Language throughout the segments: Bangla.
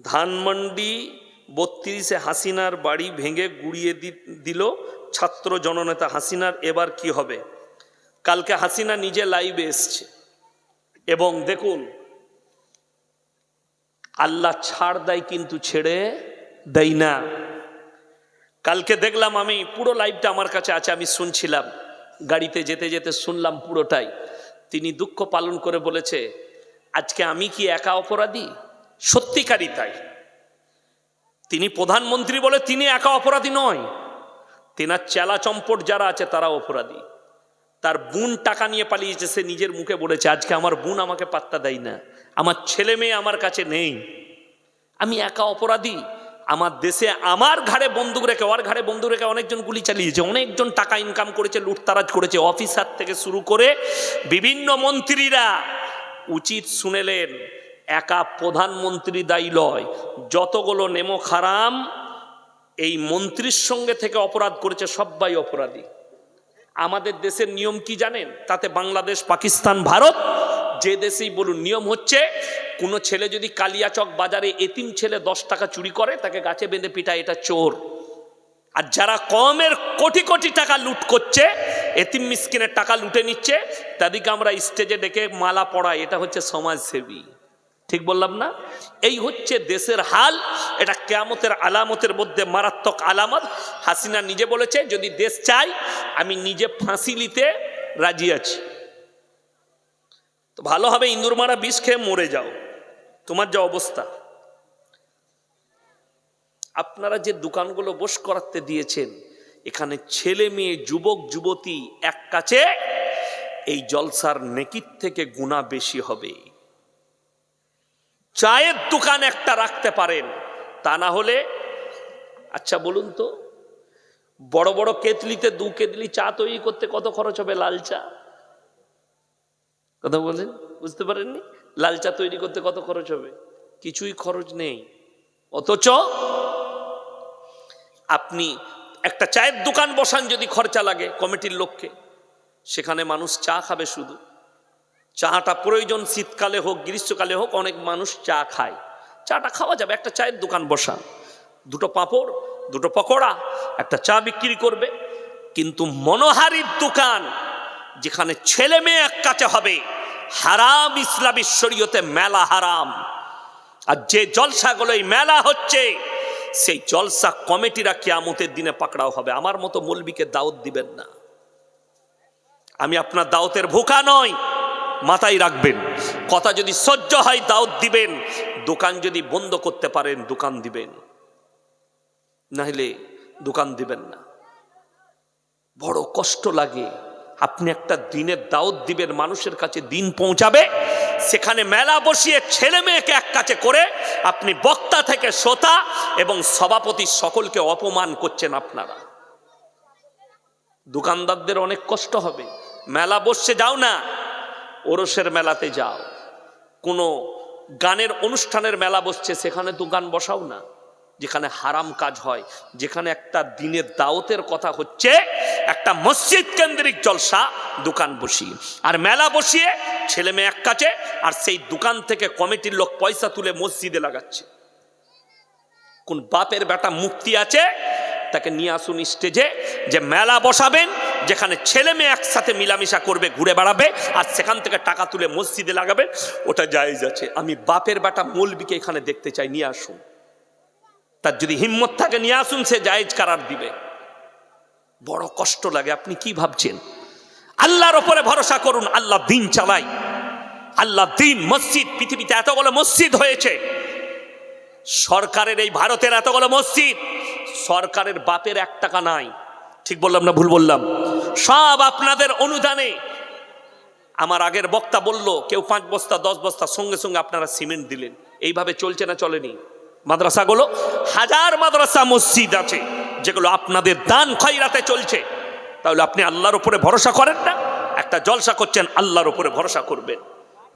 ধানমন্ডি বত্রিশে হাসিনার বাড়ি ভেঙে গুড়িয়ে দিল ছাত্র জননেতা হাসিনার। এবার কি হবে? কালকে হাসিনা নিজে লাইভে এসছে। এবং দেখুন, আল্লাহ ছাড় দেয় কিন্তু ছেড়ে দেয় না। কালকে দেখলাম আমি, পুরো লাইভটা আমার কাছে আছে, আমি শুনছিলাম। গাড়িতে যেতে যেতে শুনলাম পুরোটাই। তিনি দুঃখ পালন করে বলেছে, আজকে আমি কি একা অপরাধী? সত্যিকারই তাই। তিনি প্রধানমন্ত্রী বলে তিনি একা অপরাধী নয়। তেনার চেলা চম্পট যারা আছে তারা অপরাধী। তার বোন টাকা নিয়ে পালিয়েছে, সে নিজের মুখে বলেছে, আজকে আমার বোন আমাকে পাত্তা দেয় না। আমার ছেলে মেয়ে আমার কাছে নেই। আমি একা অপরাধী। আমার দেশে আমার ঘাড়ে বন্দুক রেখে, ওর ঘাড়ে বন্দুক রেখে অনেকজন গুলি চালিয়েছে, অনেকজন টাকা ইনকাম করেছে, লুটতারাজ করেছে। অফিসার থেকে শুরু করে বিভিন্ন মন্ত্রীরা উচিত শুনেলেন। একা প্রধানমন্ত্রী দায়ী লয়। যতগুলো নেমো খারাম, এই মন্ত্রীর সঙ্গে থেকে অপরাধ করেছে সবাই অপরাধী। আমাদের দেশের নিয়ম কি জানেন? তাতে বাংলাদেশ, পাকিস্তান, ভারত, যে দেশেই বলুন, নিয়ম হচ্ছে কোনো ছেলে যদি কালিয়াচক বাজারে এতিম ছেলে দশ টাকা চুরি করে, তাকে গাছে বেঁধে পিটা এটা চোর। আর যারা কমের কোটি কোটি টাকা লুট করছে, এতিম মিসকিনের টাকা লুটে নিচ্ছে, তাদেরকে আমরা স্টেজে ডেকে মালা পড়াই, এটা হচ্ছে সমাজসেবী। ঠিক বললাম না? এই হচ্ছে দেশের হাল, এটা কেয়ামতের আলামতের মধ্যে মারাত্মক আলামত। হাসিনা নিজে বলেছে, যদি দেশ চাই আমি নিজে ফাঁসি নিতে রাজি আছি। তো ভালো হবে ইন্দুর মারা বিষ খেয়ে মরে যাও। তোমার যা অবস্থা। আপনারা যে দোকানগুলো বস করাতে দিয়েছেন, এখানে ছেলে মেয়ে, যুবক, যুবতী এক কাছে, এই জলসার নেকির থেকে গুণা বেশি হবে। চায়ের দোকান একটা রাখতে পারেন। তা না হলে আচ্ছা বলুন তো, বড় বড় কেতলিতে দু কেতলি চা তৈরি করতে কত খরচ হবে লাল চা? কথা বলেন, বুঝতে পারেননি? লাল চা তৈরি করতে কত খরচ হবে? কিছুই খরচ নেই। অথচ আপনি একটা চায়ের দোকান বসান যদি খরচা লাগে কমিটির লোককে সেখানে মানুষ চা খাবে শুধু। চাটা প্রয়োজন শীতকালে হোক, গ্রীষ্মকালে হোক, অনেক মানুষ চা খায়। চাটা খাওয়া যাবে, একটা চায়ের দোকান বসা দুটো পাঁপড়, দুটো পকোড়া, একটা চা বিক্রি করবে। কিন্তু মনোহারির দোকান, যেখানে ছেলে মেয়ে এক কাছে হবে, হারাম ইসলামী শরীয়তে মেলা হারাম। আর যে জলসাগুলো এই মেলা হচ্ছে, সেই জলসা কমিটিরা কিয়ামতের দিনে পাকড়াও হবে। আমার মতো মৌলবীকে দাওয়াত দিবেন না। আমি আপনার দাওতের ভোকা নয় মাথায় রাখবেন। কথা যদি সহ্য হয় দাওয়াত দিবেন। দোকান যদি বন্ধ করতে পারেন, দোকান দিবেন। নাহলে দোকান দিবেন না। বড় কষ্ট লাগে। আপনি একটা দিনের দাওয়াত দিবেন, মানুষের কাছে দিন পৌঁছাবে। সেখানে মেলা বসিয়ে ছেলে মেয়েকে এক কাছে করে আপনি বক্তা থেকে শ্রোতা এবং সভাপতি সকলকে অপমান করছেন আপনারা। দোকানদারদের অনেক কষ্ট হবে। মেলা বসছে, যাও না। ওরসের মেলাতে যাও। কোনো গানের অনুষ্ঠানের মেলা বসছে, সেখানে দোকান বসাও না। যেখানে হারাম কাজ হয়, যেখানে একটা দিনের দাওতের কথা হচ্ছে, একটা মসজিদ কেন্দ্রিক জলসা, দোকান বসিয়ে। আর মেলা বসিয়ে ছেলে মেয়ে এক কাছে, আর সেই দোকান থেকে কমিটির লোক পয়সা তুলে মসজিদে লাগাচ্ছে। কোন বাপের বেটা মুক্তি আছে, তাকে নিয়ে আসুন স্টেজে যে মেলা বসাবেন যেখানে ছেলে মেয়ে একসাথে মিলামিশা করবে, ঘুরে বেড়াবে, আর সেখান থেকে টাকা তুলে মসজিদে লাগাবে, ওটা জায়েজ আছে। আমি বাপের বাটা মৌলবিকে এখানে দেখতে চাই, নিয়ে আসুন। তার যদি হিম্মত থাকে, নিয়ে আসুন, সে জায়েজ কারার দিবে। বড় কষ্ট লাগে, আপনি কি ভাবছেন? আল্লাহর ওপরে ভরসা করুন, আল্লাহ দিন চালাই আল্লাহ দিন, মসজিদ, পৃথিবীতে এতগুলো মসজিদ হয়েছে। সরকারের এই ভারতের এতগুলো মসজিদ, সরকারের বাপের এক টাকা নাই। ঠিক বললাম না ভুল বললাম? সব আপনাদের অনুদানে। আমার আগের বক্তা বলল, কেউ পাঁচ বস্তা, দশ বস্তা, সঙ্গে সঙ্গে আপনারা সিমেন্ট দিলেন। এইভাবে চলছে না, চলেনি? মাদ্রাসাগুলো হাজার মাদ্রাসা, মসজিদ আছে, যেগুলো আপনাদের দান খয়রাতে চলছে। তাহলে আপনি আল্লাহর উপরে ভরসা করেন না? একটা জলসা করছেন, আল্লাহর উপরে ভরসা করবেন।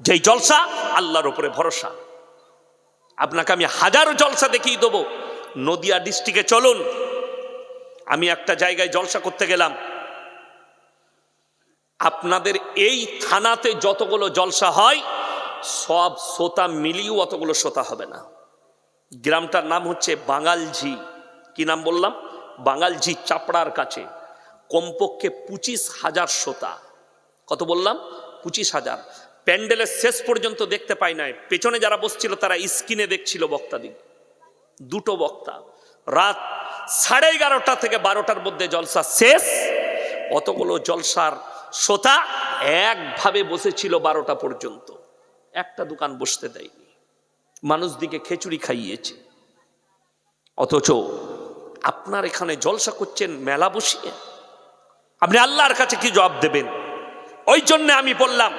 যেই জলসা, আল্লাহর উপরে ভরসা। আপনাকে আমি হাজারো জলসা দেখিয়ে দেবো। নদিয়া ডিস্ট্রিক্টে চলুন। আমি একটা জায়গায় জলসা করতে গেলাম। আপনাদের এই থানাতে যতগুলো জলসা হয়, সব শ্রোতা মিলিয়েও অতগুলো শ্রোতা হবে না। গ্রামটার নাম হচ্ছে বাঙালঝি। কি নাম বললাম? বাঙালঝি চাপড়ার কাছে। কমপক্ষে পঁচিশ হাজার শ্রোতা। কত বললাম? পঁচিশ হাজার। প্যান্ডেলের শেষ পর্যন্ত দেখতে পাই নাই। পেছনে যারা বসছিল, তারা স্ক্রিনে দেখছিল বক্তাদি। দুটো বক্তা। রাত সাড়ে এগারোটা থেকে বারোটার মধ্যে জলসা শেষ। অতগুলো জলসার শ্রোতা একভাবে বসেছিল বারোটা পর্যন্ত। একটা দোকান বসতে দেয়নি। মানুষ দিকে খেচুড়ি খাইয়েছে। অথচ আপনার এখানে জলসা করছেন, মেলা বসিয়ে। আপনি আল্লাহর কাছে কি জবাব দেবেন? ওই জন্য আমি বললাম,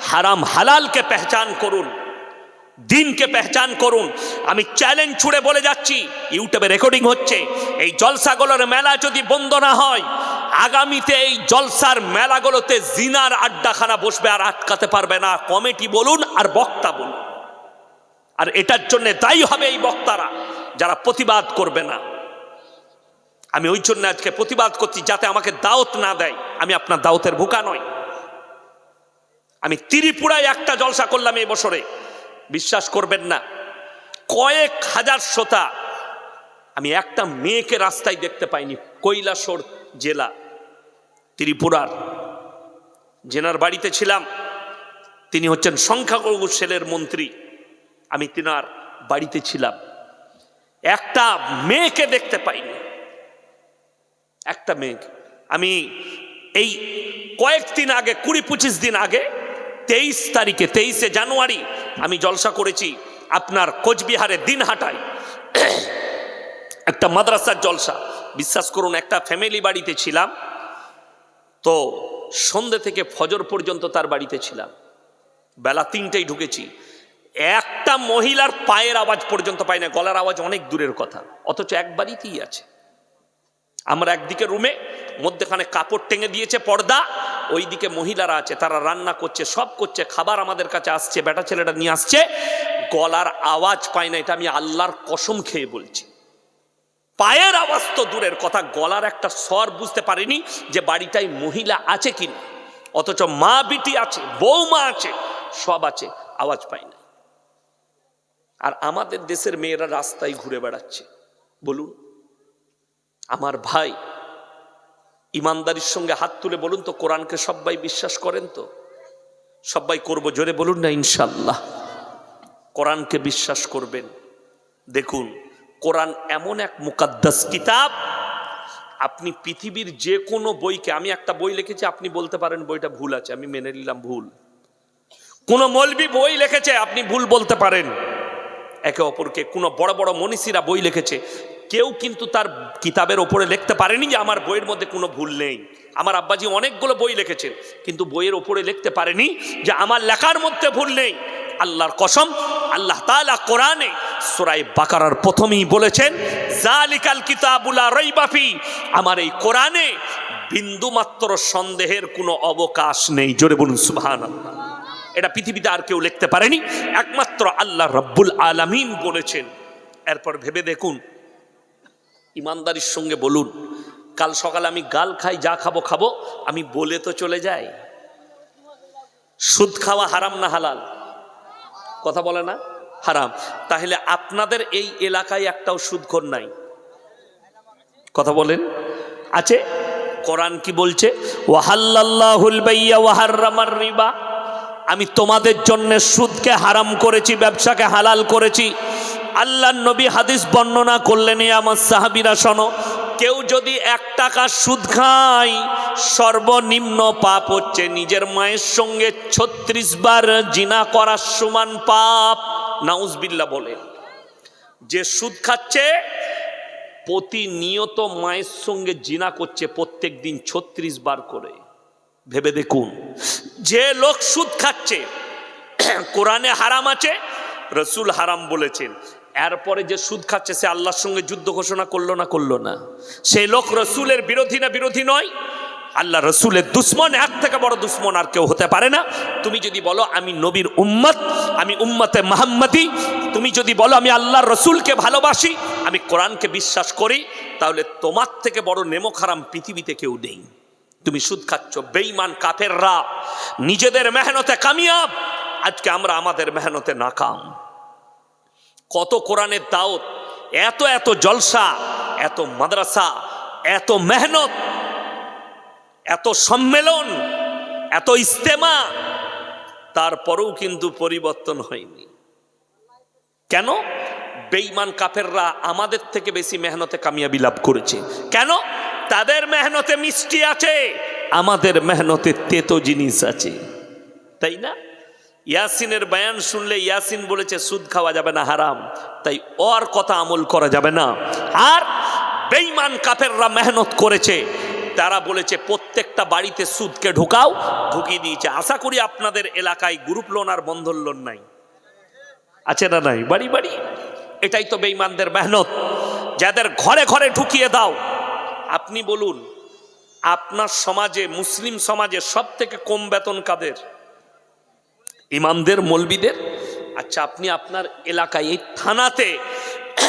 হারাম হালালকে পেহচান করুন, দিনকে পেহচান করুন। আমি চ্যালেঞ্জ ছুড়ে বলে যাচ্ছি, ইউটিউবে রেকর্ডিং হচ্ছে, এই জলসাগুলোর মেলা যদি বন্ধ না হয় আগামীতে এই জলসার মেলাগুলোতে জিনার আড্ডাখানা বসবে আর আটকাতে পারবে না। কমিটি বলুন আর বক্তা বলুন। আর এটার জন্য দায়ী হবে এই বক্তারা, যারা প্রতিবাদ করবে না। আমি ওই জন্য আজকে প্রতিবাদ করছি যাতে আমাকে দাওয়াত না দেয়। আমি আপনার দাওয়াতের ভুকা নয় আমি ত্রিপুরায় একটা জলসা করলাম এই বছরে। বিশ্বাস করবেন না, কয়েক হাজার শ্রোতা। আমি একটা মেয়েকে রাস্তায় দেখতে পাইনি, কৈলাসর জেলা। ত্রিপুরার জেনার বাড়িতে ছিলাম, তিনি হচ্ছেন সংখ্যালঘু সেলের মন্ত্রী। আমি তিনার বাড়িতে ছিলাম। একটা মেয়েকে দেখতে পাইনি। একটা মেয়েকে। আমি এই কয়েকদিন আগে কুড়ি পঁচিশ দিন আগে, তেইশ তারিখে, তেইশে জানুয়ারি, আমি জলসা করেছি আপনার কোচবিহারের দিনহাটায়। একটা মাদ্রাসার জলসা। বিশ্বাস করুন, একটা ফ্যামিলি বাড়িতে ছিলাম। তো সন্ধে থেকে ফজর পর্যন্ত তার বাড়িতে ছিলাম। বেলা তিনটেই ঢুকেছি। একটা মহিলার পায়ের আওয়াজ পর্যন্ত পাই না, গলার আওয়াজ অনেক দূরের কথা, অথচ এক বাড়িতেই আছে। আমরা একদিকে রুমে, মধ্যেখানে কাপড় টেঙে দিয়েছে পর্দা, ওইদিকে মহিলারা আছে, তারা রান্না করছে, সব করছে, খাবার আমাদের কাছে আসছে, বেটা ছেলেটা নিয়ে আসছে। গলার আওয়াজ পায় না, এটা আমি আল্লাহর কসম খেয়ে বলছি। পায়ের আওয়াজ তো দূরের কথা, গলার একটা স্বর বুঝতে পারিনি যে বাড়িটায় মহিলা আছে কিনা। অথচ মা, বিটি আছে, বৌমা আছে, সব আছে, আওয়াজ পাই না। আর আমাদের দেশের মেয়েরা রাস্তায় ঘুরে বেড়াচ্ছে। বলুন, আমার ভাই ইমানদারির সঙ্গে হাত তুলে বলুন তো, কোরআনকে সবাই বিশ্বাস করেন তো? সবাই করব জোরে বলুন না ইনশাল্লাহ কোরআনকে বিশ্বাস করবেন। দেখুন কোরআন এমন এক মুকাদ্দাস কিতাব, আপনি পৃথিবীর যে কোনো বইকে, আমি একটা বই লিখেছি, আপনি বলতে পারেন বইটা ভুল আছে, আমি মেনে নিলাম ভুল। কোন মলবি বই লিখেছে, আপনি ভুল বলতে পারেন। একে অপরকে, কোনো বড় বড় মনীষীরা বই লিখেছে কেউ কিন্তু তার কিতাবের ওপরে লিখতে পারেনি যে আমার বইয়ের মধ্যে কোনো ভুল নেই। আমার আব্বাজি অনেকগুলো বই লিখেছেন, কিন্তু বইয়ের ওপরে লিখতে পারেনি যে আমার লেখার মধ্যে ভুল নেই। আল্লাহর কসম, আল্লাহ তাআলা কোরআনে সোরাই বাকারার প্রথমেই বলেছেন জালিকাল কিতাবুলা রইবাফি আমার এই কোরআনে বিন্দুমাত্র সন্দেহের কোনো অবকাশ নেই। জোরে বলুন, সুবহানাল্লাহ। এটা পৃথিবীতে আর কেউ লিখতে পারেনি। একমাত্র আল্লাহ রব্বুল আলামিন বলেছেন। এরপর ভেবে দেখুন ইমানদারির সঙ্গে বলুন, কাল সকালে আমি গাল খাই, যা খাব খাব, আমি বলে তো চলে যাই। সুদ খাওয়া হারাম না হালাল? কথা বলে না? হারাম। তাহলে আপনাদের এই এলাকায় একটাও সুদখোর নাই। কথা বলেন। আছে? কোরআন কি বলছে? রিবা। আমি তোমাদের জন্য সুদকে হারাম করেছি, ব্যবসাকে হালাল করেছি। আল্লাহ নবী হাদিস বর্ণনা করলেন আমার সাহাবিরা, শোনো, কেউ যদি এক টাকা সুদ খায়, সর্বনিম্ন পাপ হচ্ছে। নিজের মায়ের সঙ্গে ছত্রিশ বার জিনা করার সমান পাপ। নাউজবিল্লা বলে, যে সুদ খাচ্ছে, প্রতিনিয়ত মায়ের সঙ্গে জিনা করছে প্রত্যেক দিন ছত্রিশ বার করে। ভেবে দেখুন, যে লোক সুদ খাচ্ছে, কোরআনে হারাম আছে, রসুল হারাম বলেছেন। এরপরে যে সুদ খাচ্ছে, সে আল্লাহর সঙ্গে যুদ্ধ ঘোষণা করল না করল না? সেই লোক রসুলের বিরোধী না বিরোধী নয়। আল্লাহ রসুলের দুশ্মন এক থেকে বড় দুশ্মন আর কেউ হতে পারে না। তুমি যদি বলো, আমি নবীর উম্মত, আমি উম্মতে মাহমদি তুমি যদি বলো, আমি আল্লাহর রসুলকে ভালোবাসি, আমি কোরআনকে বিশ্বাস করি, তাহলে তোমার থেকে বড় নেমক হারাম পৃথিবীতে কেউ নেই। তুমি সুদ খাচ্ছ বেইমান কাফেররা, নিজেদের মেহনতে কামিয়াব। আজকে আমরা আমাদের মেহনতে নাকাম। কত কোরআনের দাওত, এত এত জলসা, এত মাদ্রাসা, এত মেহনত, এত সম্মেলন, এত ইস্তেমা, তারপরেও কিন্তু পরিবর্তন হয়নি। কেন? বেইমান কাফেররা আমাদের থেকে বেশি মেহনতে কামিয়াবি লাভ করেছে। কেন? তাদের মেহনতে মিষ্টি আছে, আমাদের মেহনতে তেতো জিনিস আছে। তাই না? ইয়াসিনের বয়ান শুনলে ইয়াসিন বলেছে, সুদ খাওয়া যাবে না, হারাম। তাই ওর কথা আমল করা যাবে না। আর বেঈমান কাফেররা মেহনত করেছে, তারা বলেছে, প্রত্যেকটা বাড়িতে সুদকে ঢোকাও, ঢুকিয়ে দিয়েছে। আশা করি আপনাদের এলাকায় গ্রুপ লোন আর বন্ধন লোন নাই। আছে না নাই? বাড়ি বাড়ি। এটাই তো বেঈমানদের মেহনত। যাদের ঘরে ঘরে ঢুকিয়ে দাও। আপনি বলুন, আপনার সমাজে, মুসলিম সমাজে সব থেকে কম বেতন কাদের? ইমামদের মলবিদের। আচ্ছা আপনি আপনার এলাকায় এই থানাতে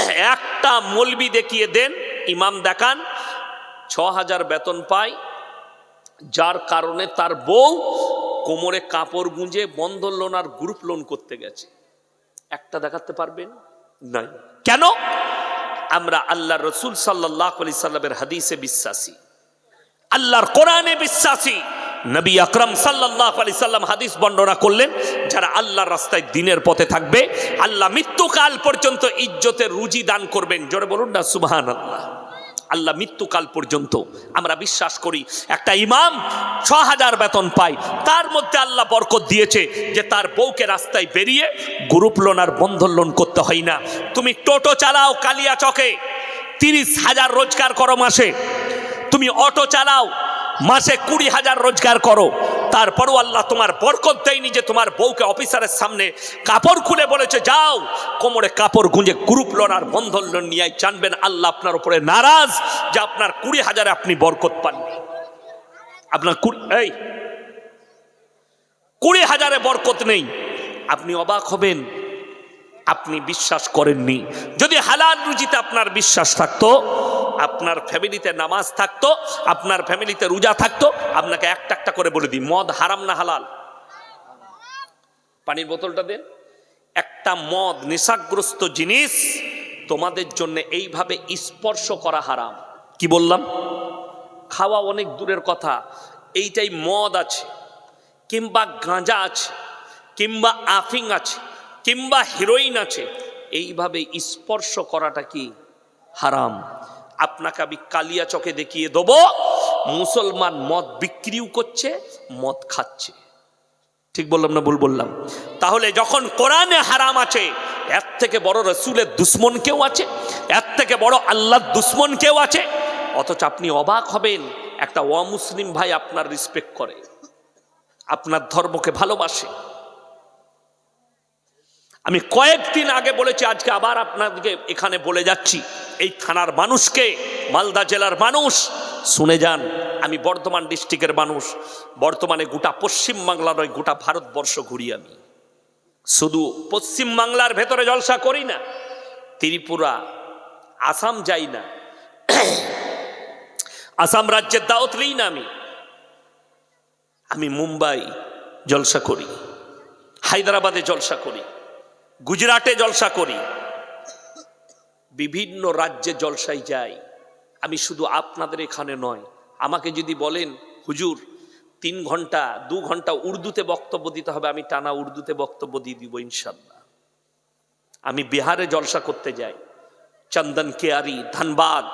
একটা মলবি দেখিয়ে দেন, ইমাম দেখান ছ হাজার বেতন পায়, যার কারণে তার বউ কোমরে কাপড় গুঁজে বন্ধন লোন আর গ্রুপ লোন করতে গেছে। একটা দেখাতে পারবেন? নাই। কেন? আমরা আল্লাহ রসুল সাল্লাহ আলি সাল্লামের হাদিসে বিশ্বাসী। আল্লাহর কোরআনে বিশ্বাসী। নবী আকরম সাল্লাহ আলি সাল্লাম হাদিস বর্ণনা করলেন, যারা আল্লাহর রাস্তায় দিনের পথে থাকবে, আল্লাহ মৃত্যুকাল পর্যন্ত ইজ্জতের রুজি দান করবেন। জোরে বলুন না সুবাহান আল্লাহ আল্লাহ মৃত্যুকাল পর্যন্ত আমরা বিশ্বাস করি, একটা ইমাম ছ হাজার বেতন পায়, তার মধ্যে আল্লাহ বরকত দিয়েছে যে তার বউকে রাস্তায় বেরিয়ে গ্রুপ লোন আর বন্ধন লোন করতে হয় না। তুমি টোটো চালাও কালিয়া চকে তিরিশ হাজার রোজগার করো মাসে, তুমি অটো চালাও মাসে কুড়ি হাজার রোজগার করো। তারপরও আল্লাহ তোমার বরকত দেয়নি যে তোমার বউকে অফিসারের সামনে কাপড় খুলে বলেছে, যাও। কোমরে কাপড় গুঁজে গ্রুপ লোন আর বন্ধন নিয়ে জানবেন আল্লাহ আপনার উপরে নারাজ যে আপনার কুড়ি হাজারে আপনি বরকত পান। আপনার কুড়ি, এই, কুড়ি হাজারে বরকত নেই। আপনি অবাক হবেন, আপনি বিশ্বাস করেননি। যদি হালাল রুজিতে আপনার বিশ্বাস থাকতো আপনার ফ্যামিলিতে নামাজ থাকতো, আপনার ফ্যামিলিতে রোজা থাকতো, আপনাকে একটা একটা করে বলে দিই, মদ হারাম না হালাল? পানির বোতলটা দেন। একটা মদ নেশাগ্রস্ত জিনিস তোমাদের জন্য এইভাবে স্পর্শ করা হারাম। কি বললাম? খাওয়া অনেক দূরের কথা, এইটাই মদ আছে, কিংবা গাঁজা আছে, কিংবা আফিং আছে, কিংবা হিরোইন আছে, এইভাবে স্পর্শ করাটা কি হারাম? আপনাকে আমি কালিয়া চকে দেখিয়ে দেব। মুসলমান মদ বিক্রিও করছে, মদ খাচ্ছে। ঠিক বললাম না ভুল বললাম? তাহলে যখন কোরআনে হারাম আছে, এর থেকে বড় রসুলের দুশ্মন কেউ আছে? এর থেকে বড় আল্লাহর দুশ্মন কেউ আছে? অথচ আপনি অবাক হবেন, একটা অমুসলিম ভাই আপনার রিসপেক্ট করে। আপনার ধর্মকে ভালোবাসে। আমি কয়েকদিন আগে বলেছি, আজকে আবার আপনাদেরকে এখানে বলে যাচ্ছি। এই থানার মানুষকে, মালদা জেলার মানুষ, শুনে যান, আমি বর্ধমান ডিস্ট্রিক্টের মানুষ। বর্তমানে গোটা পশ্চিম বাংলা নয়, গোটা ভারতবর্ষ ঘুরি আমি। শুধু পশ্চিম বাংলার ভেতরে জলসা করি না, ত্রিপুরা, আসাম যাই না। আসাম রাজ্যের দাওয়াত নেই না আমি। আমি মুম্বাই জলসা করি, হায়দ্রাবাদে জলসা করি, গুজরাটে জলসা করি। বিভিন্ন রাজ্যে জলসায় যাই। আমি শুধু আপনাদের এখানে নয়, আমাকে যদি বলেন, হুজুর, তিন ঘণ্টা, দু ঘণ্টা উর্দুতে বক্তব্য দিতে হবে, আমি টানা উর্দুতে বক্তব্য দিয়ে দিব ইনশাল্লাহ আমি বিহারে জলসা করতে যাই। চন্দন কেয়ারি, ধানবাদ,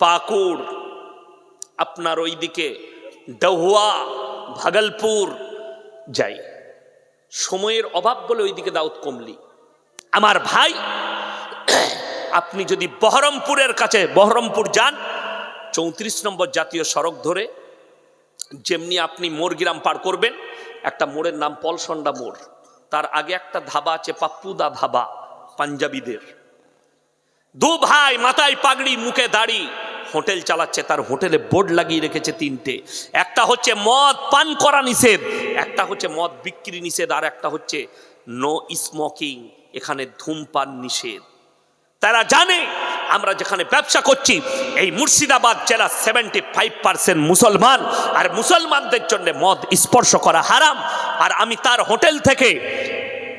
পাকুড়, আপনার ওইদিকে ডহুয়া, ভাগলপুর যাই। সময়ের অভাব বলে ওইদিকে দাউদ কমলি। আমার ভাই আপনি যদি বহরমপুরের কাছে, বহরমপুর যান, চৌত্রিশ নম্বর জাতীয় সড়ক ধরে, যেমনি আপনি মোরগ্রাম পার করবেন, একটা মোড়ের নাম পলসন্ডা মোড়। তার আগে একটা ধাবা আছে পাপ্পুদা ধাবা পাঞ্জাবিদের। দু ভাই মাথায় পাগড়ি, মুখে দাড়ি, হোটেল চালাচ্ছে, তার হোটেলে বোর্ড লাগিয়ে রেখেছে তিনটে। একটা হচ্ছে মদ পান করা নিষেধ, একটা হচ্ছে মদ বিক্রি নিষেধ, আর একটা হচ্ছে নো স্মোকিং এখানে ধূমপান নিষেধ। তারা জানে, আমরা যেখানে ব্যবসা করছি, এই মুর্শিদাবাদ জেলা সেভেন্টি ফাইভ পার্সেন্ট মুসলমান, আর মুসলমানদের জন্য মদ স্পর্শ করা হারাম। আর আমি তার হোটেল থেকে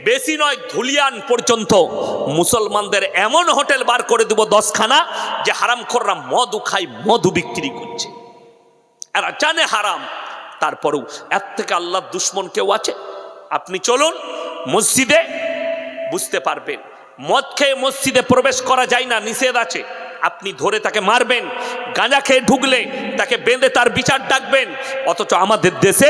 বেশি নয়, ধুলিয়ান পর্যন্ত মুসলমানদের এমন হোটেল বার করে দেব দশখানা, যে হারাম খররা মধু খাই মধু বিক্রি করছে। এরা জানে হারাম। তারপরেও এর থেকে আল্লাহ দুশ্মন কেউ আছে? আপনি চলুন মসজিদে, বুঝতে পারবেন। মদ খেয়ে মসজিদে প্রবেশ করা যায় না, নিষেধ আছে। আপনি ধরে তাকে মারবেন, গাঁজা খেয়ে ঢুকলে তাকে বেঁধে তার বিচার ডাকবেন, অথচ আমাদের দেশে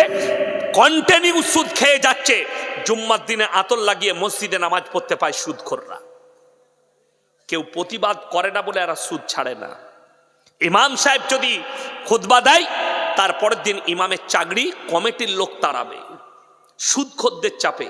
কন্টিনিউ সুদ খেয়ে যাচ্ছে। জুম্মার দিনে আতর লাগিয়ে মসজিদে নামাজ পড়তে পায় সুদখোররা। কেউ প্রতিবাদ করে না বলে এরা সুদ ছাড়ে না। ইমাম সাহেব যদি খুতবা দেয় তারপরের দিন ইমামের চাকরি কমিটির লোক তাড়াবে। সুদ খদ্দের চাপে।